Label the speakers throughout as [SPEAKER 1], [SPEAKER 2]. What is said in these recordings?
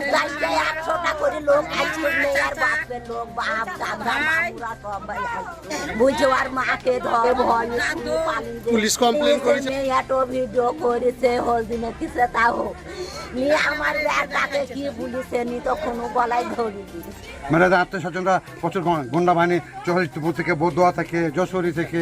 [SPEAKER 1] পঞ্চাশটা একশোটা করে লোক আসছে মেয়ের বাপের লোক বাপ দাদা মামুরা সবাই আসছে আর মাকে ধরে ভয় শুনে পালিয়ে গেছে।
[SPEAKER 2] পুলিশ complain করেছে?
[SPEAKER 1] মেয়েটো ভিডিও করেছে হলদিনে কিসে তা হোক নিয়ে আমার ব্যাগটাকে কি বলিছে নি তো কোনো গলায় ধরে দিয়েছে
[SPEAKER 3] আত্মীয় স্বজনরা প্রচুর গুন্ডা বাহিনী চৌহালিপুর থেকে বদুয়া থেকে যশোরী থেকে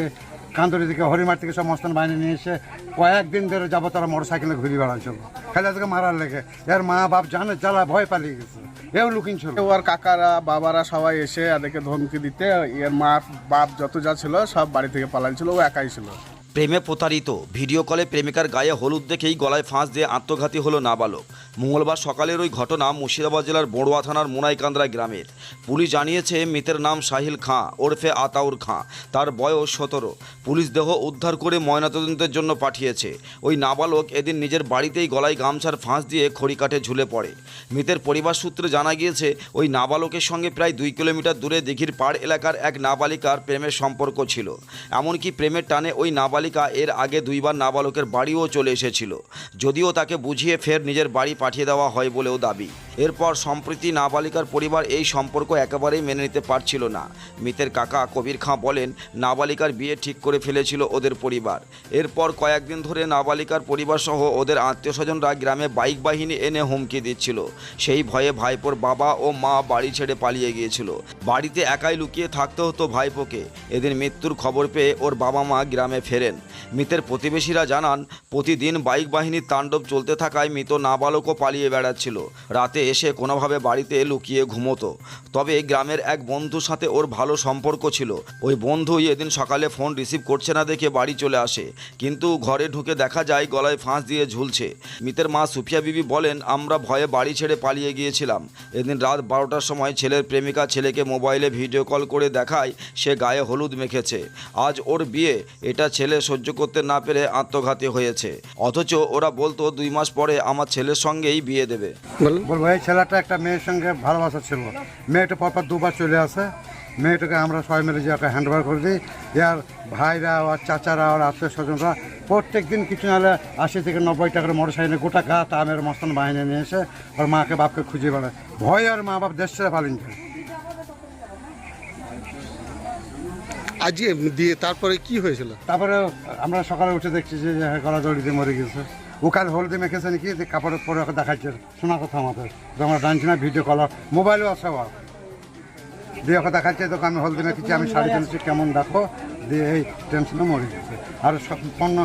[SPEAKER 3] কান্দরি থেকে হরিমার থেকে সব মস্তান বাহিনী নিয়ে এসে কয়েকদিন ধরে যাব তারা মোটর সাইকেলে ঘুরে বেড়াচ্ছিল। খালি আজকে মারার লেগে। এর মা বাপ জানে জ্বালা ভয় পালিয়ে গেছে। এও লুকিং ছিল।
[SPEAKER 2] ওর কাকারা বাবারা সবাই এসে এদেরকে ধমকি দিতে এর মা বাপ যত যা ছিল সব বাড়ি থেকে পালাইছিল ও একাই ছিল।
[SPEAKER 4] প্রেমে প্রতারিত। ভিডিও কলে প্রেমিকার গায়ে হলুদ দেখেই গলায় ফাঁস দিয়ে আত্মঘাতী হলো নাবালক। মঙ্গলবার সকালের ওই ঘটনা মুর্শিদাবাদ জেলার বড়ুয়া থানার মোনাইকান্দ্রা গ্রামের। পুলিশ জানিয়েছে, মৃতের নাম সাহিল খাঁ, ওরফে আতাউর খাঁ। তার বয়স সতেরো। পুলিশ দেহ উদ্ধার করে ময়নাতদন্তের জন্য পাঠিয়েছে। ওই নাবালক এদিন নিজের বাড়িতেই গলায় গামছার ফাঁস দিয়ে খড়িকাঠে ঝুলে পড়ে। মৃতের পরিবার সূত্রে জানা গিয়েছে, ওই নাবালকের সঙ্গে প্রায় দুই কিলোমিটার দূরে দিঘির পাড় এলাকার এক নাবালিকার প্রেমের সম্পর্ক ছিল। এমনকি প্রেমের টানে ওই নাবালিকা এর আগে দুইবার নাবালকের বাড়িও চলে এসেছিল। যদিও তাকে বুঝিয়ে ফের নিজের বাড়ি পাঠিয়ে দেওয়া হয় বলেও দাবি। এরপর সম্প্রতি নাবালিকার পরিবার এই সম্পর্ক একেবারেই মেনে নিতে পারছিল না। মৃতের কাকা কবির খাঁ বলেন, নাবালিকার বিয়ে ঠিক করে ফেলেছিল ওদের পরিবার। এরপর কয়েকদিন ধরে নাবালিকার পরিবার সহ ওদের আত্মীয় স্বজনরা গ্রামে বাইক বাহিনী এনে হুমকি দিচ্ছিল। সেই ভয়ে ভাইপোর বাবা ও মা বাড়ি ছেড়ে পালিয়ে গিয়েছিল। বাড়িতে একাই লুকিয়ে থাকতে হতো ভাইপোকে। এদিন মৃত্যুর খবর পেয়ে ওর বাবা মা গ্রামে ফেরেন। মৃতের প্রতিবেশীরা জানান, প্রতিদিন বাইক বাহিনীর তাণ্ডব চলতে থাকায় মৃত নাবালকও পালিয়ে বেড়াচ্ছিল। রাতে এসে কোনোভাবে বাড়িতে লুকিয়ে ঘুমোতো। তবে গ্রামের এক বন্ধুর সাথে ওর ভালো সম্পর্ক ছিল। ওই বন্ধুই এদিন সকালে ফোন রিসিভ করছে না দেখে বাড়ি চলে আসে। কিন্তু ঘরে ঢুকে দেখা যায় গলায় ফাঁস দিয়ে ঝুলছে। মিতের মা সুফিয়া বিবি বলেন, আমরা ভয়ে বাড়ি ছেড়ে পালিয়ে গিয়েছিলাম। এদিন রাত বারোটার সময় ছেলের প্রেমিকা ছেলেকে মোবাইলে ভিডিও কল করে দেখায়, সে গায়ে হলুদ মেখেছে। আজ ওর বিয়ে। এটা ছেলে সহ্য করতে না পেরে আত্মঘাতী হয়েছে। অথচ ওরা বলতো, দুই মাস পরে আমার ছেলের সঙ্গেই বিয়ে দেবে।
[SPEAKER 3] বলব এই ছেলেটা একটা মেয়ের সঙ্গে ভালোবাসা ছিল। মেয়েটা পরপর দুবার চলে আসে। মেয়েটাকে আমরা সবাই মিলে যে একটা হ্যান্ড ওভার করে দিই। ইয়ার ভাইরা আর চাচারা আর আত্মীয় স্বজনরা প্রত্যেক দিন কিছু নাহলে আশি থেকে নব্বই টাকার মোটর সাইকেলে গোটা গা তামের মস্তান বাহিনী নিয়ে এসে ওর মাকে বাপকে খুঁজে বেড়ায়। ভয় আর মা বাপ দেশ ছেড়ে যায়।
[SPEAKER 2] আজকে দিয়ে তারপরে কি হয়েছিল?
[SPEAKER 3] তারপরে আমরা সকালে উঠে দেখছি যে হ্যাঁ, গলা দড়িতে মরে গেছে। ও কাল হলদি মেখেছে নাকি? যে কাপড়ের পরে ওকে দেখাচ্ছে শোনা কথা আমাদের। তো আমরা জানছি না ভিডিও কল মোবাইলও আছে ওর। দিয়ে ওকে দেখাচ্ছে তোকে আমি হলদি মেখেছি আমি শাড়ি কিনেছি কেমন দেখো? দিয়ে এই টেনশনে মরে গেছে। আর সম্পূর্ণ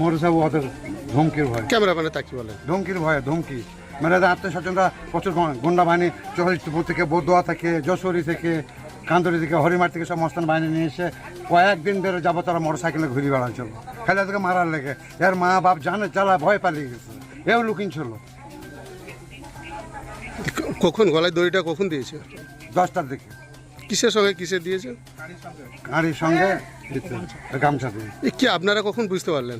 [SPEAKER 3] মরেছে ওদের ধমকির ভয়।
[SPEAKER 2] ক্যামেরাম্যানে তাকি বলে?
[SPEAKER 3] ধমকির ভয় ধমকি। মানে আত্মীয় স্বজনরা প্রচুর গুন্ডা বাহিনী চৌহালিপুর থেকে বদুয়া থেকে যশোরী থেকে কান্দরি থেকে হরিমার থেকে সব মস্তান বাহিনী নিয়ে এসে কয়েকদিন ধরে যাব তারা মোটর সাইকেলে ঘুরে বেড়াচ্ছিল খালি আজকে মারার লেগে। এর মা বাপ জানে চালা ভয় পালিয়ে গেছে। এও লুকিং ছিল।
[SPEAKER 2] কখন গলায় দড়িটা কখন দিয়েছে?
[SPEAKER 3] দশটার দিকে।
[SPEAKER 2] কিসের সঙ্গে কিসে দিয়েছে?
[SPEAKER 3] গাড়ির সঙ্গে? গামছা দিয়ে।
[SPEAKER 2] কি আপনারা কখন বুঝতে পারলেন?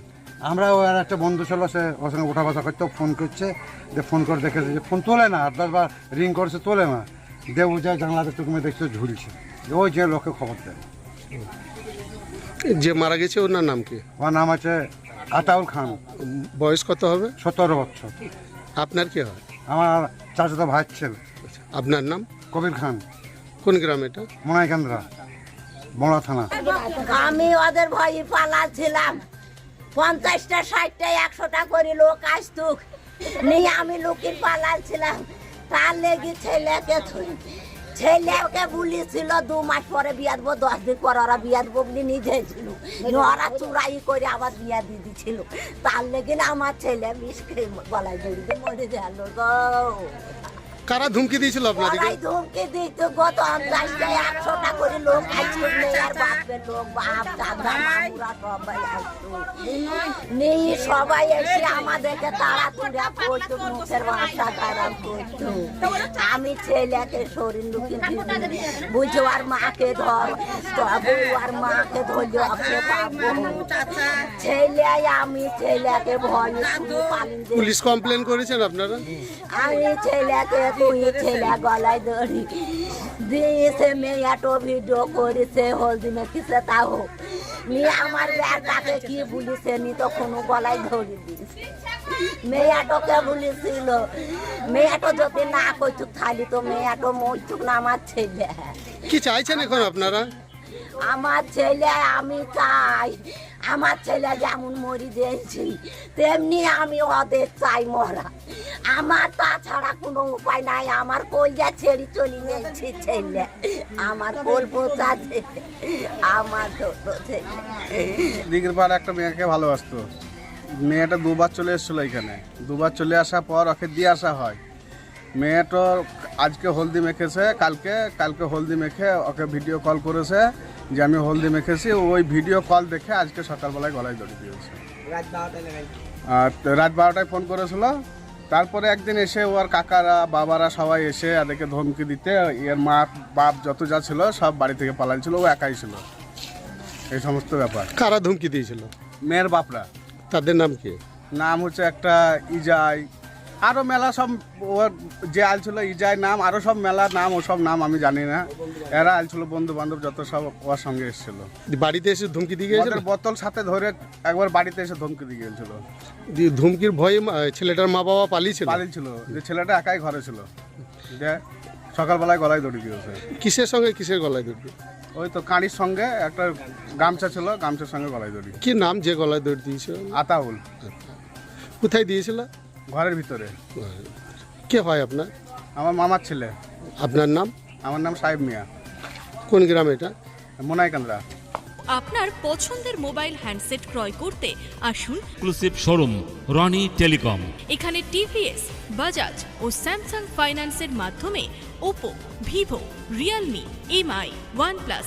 [SPEAKER 3] আমরা ওর একটা বন্ধু ছিল সে ওর সঙ্গে উঠা বসা করতো ফোন করছে। যে ফোন করে দেখেছে যে ফোন তোলে না আট দশবার রিং করছে তোলে না। দেব যায় জানলাতে টুকুমে দেখছে ঝুলছে। ওই যে লোকে খবর দেয়।
[SPEAKER 2] যে মারা গেছে ওনার নাম কি?
[SPEAKER 3] ওর নাম আছে আতাউল খান।
[SPEAKER 2] বয়স কত হবে?
[SPEAKER 3] সতেরো বছর।
[SPEAKER 2] আপনার কি হয়?
[SPEAKER 3] আমার চাচাতো ভাই ছেলে।
[SPEAKER 2] আপনার নাম?
[SPEAKER 3] কবির খান।
[SPEAKER 2] কোন গ্রাম এটা?
[SPEAKER 3] মোনাইকান্দ্রা বড়া থানা।
[SPEAKER 1] আমি ওদের ভয়ে পালাচ্ছিলাম পঞ্চাশটা ষাটটা একশোটা করে লোক আসতুক। নিয়ে আমি লোকের পালাচ্ছিলাম তার লেগে ছেলেকে থই ছেলেকে বলেছিল, দু মাস পরে বিয়া দেবো, দশ দিন পর ওরা বিয়া দেবো বলে নিজে ছিল। ওরা চুরাই করে আবার বিয়া দিয়ে দিছিল। তার লেগে আমার ছেলে বিষ খেয়ে গলায় জড়িয়ে মরে গেল গো।
[SPEAKER 2] কারা ধুমকি দিয়েছিল আপনাদেরকে
[SPEAKER 1] ওরাই ধমকি দিত গত পঞ্চাশটা একশোটা করে লোক আসছে মেয়ের বাপের লোক বাপ দাদা মামুরা সবাই আসতো নিয়ে সবাই এসে আমাদেরকে তাড়া তুড়া করতো মুখের ভাষা খারাপ করতো। আমি ছেলেকে শরীর লুকিয়ে বুঝো আর মাকে ধর তবু আর মাকে ধরলে ওকে পাবো ছেলে আমি ছেলেকে ভয়
[SPEAKER 2] পুলিশ কমপ্লেন করেছেন আপনারা?
[SPEAKER 1] আমি ছেলেকে তুই ছেলে গলায় দড়ি দিয়েছে মেয়াটো ভিডিও করেছে হলদি মেখেছে তা হোক নিয়ে আমার কি বলিছে নি তো কোনো গলায় ধরি দিয়েছে মেয়াটোকে বলেছিল মেয়াটো যদি না কইতুক খালি তো মেয়াটো মরতুক না আমার ছেলে।
[SPEAKER 5] কি চাইছেন এখন আপনারা?
[SPEAKER 1] আমার ছেলে, আমি চাই। আমার ছেলে যেমন মরি দিয়েছি, তেমনি আমি ওদের চাই মরা। আমার তাছাড়া কোনো উপায় নাই। আমার কলজা ছেড়ে চলে গেছি ছেলে। আমার কোল পোচাছে আমার
[SPEAKER 2] দিঘির পাড়ে একটা মেয়েকে ভালোবাসতো। মেয়েটা দুবার চলে এসেছিল এখানে। দুবার চলে আসার পর ওকে দিয়ে আসা হয়। মেয়েটা আজকে হলদি মেখেছে কালকে কালকে হলদি মেখে ওকে ভিডিও কল করেছে যে আমি হলদি মেখেছি। ওই ভিডিও কল দেখে আজকে সকালবেলায় গলায় দড়ি দিয়েছে। আর রাত বারোটায় ফোন করেছিল। তারপরে একদিন এসে ওর কাকারা বাবারা সবাই এসে এদেরকে ধমকি দিতে এর মা বাপ যত যা ছিল সব বাড়ি থেকে পালাইছিল ও একাই ছিল। এই সমস্ত ব্যাপার।
[SPEAKER 5] কারা ধমকি দিয়েছিল?
[SPEAKER 2] মেয়ের বাপরা।
[SPEAKER 5] তাদের নাম কি?
[SPEAKER 2] নাম হচ্ছে একটা ইজাই আরও মেলা সব ওর যে আল ছিল ইজাই নাম আরও সব মেলার নাম ওসব নাম আমি জানি না। এরা আল ছিল বন্ধু বান্ধব যত সব ওর সঙ্গে এসেছিল।
[SPEAKER 5] বাড়িতে এসে ধমকি দিয়ে গিয়েছিল?
[SPEAKER 2] বোতল সাথে ধরে একবার বাড়িতে এসে ধমকি দিয়ে গেছিল
[SPEAKER 5] ধমকির ভয়ে ছেলেটার মা বাবা পালিয়েছিল?
[SPEAKER 2] পালিয়েছিল। যে ছেলেটা একাই ঘরে ছিল। যে সকালবেলায় গলায় দড়ি দিয়েছে।
[SPEAKER 5] কিসের সঙ্গে কিসের গলায় ধরবে
[SPEAKER 2] ওই তো কাঁড়ির সঙ্গে একটা গামছা ছিল গামছার সঙ্গে গলায় দড়ি।
[SPEAKER 5] কি নাম যে গলায় দড়ি দিয়েছিল?
[SPEAKER 2] আতাউল।
[SPEAKER 5] কোথায় দিয়েছিল?
[SPEAKER 2] ঘরের ভিতরে।
[SPEAKER 5] কে হয় আপনার?
[SPEAKER 2] আমার মামার ছেলে।
[SPEAKER 5] আপনার নাম?
[SPEAKER 2] আমার নাম সাহেব মিয়া।
[SPEAKER 5] কোন গ্রাম এটা?
[SPEAKER 2] মোনাইকান্দা
[SPEAKER 6] আপনার পছন্দের মোবাইল হ্যান্ডসেট ক্রয় করতে আসুন।
[SPEAKER 7] এক্সক্লুসিভ শোরুম রনি টেলিকম
[SPEAKER 6] এখানে টিভিএস বাজাজ ও স্যামসাং ফাইন্যান্সের মাধ্যমে Oppo Vivo Realme MI OnePlus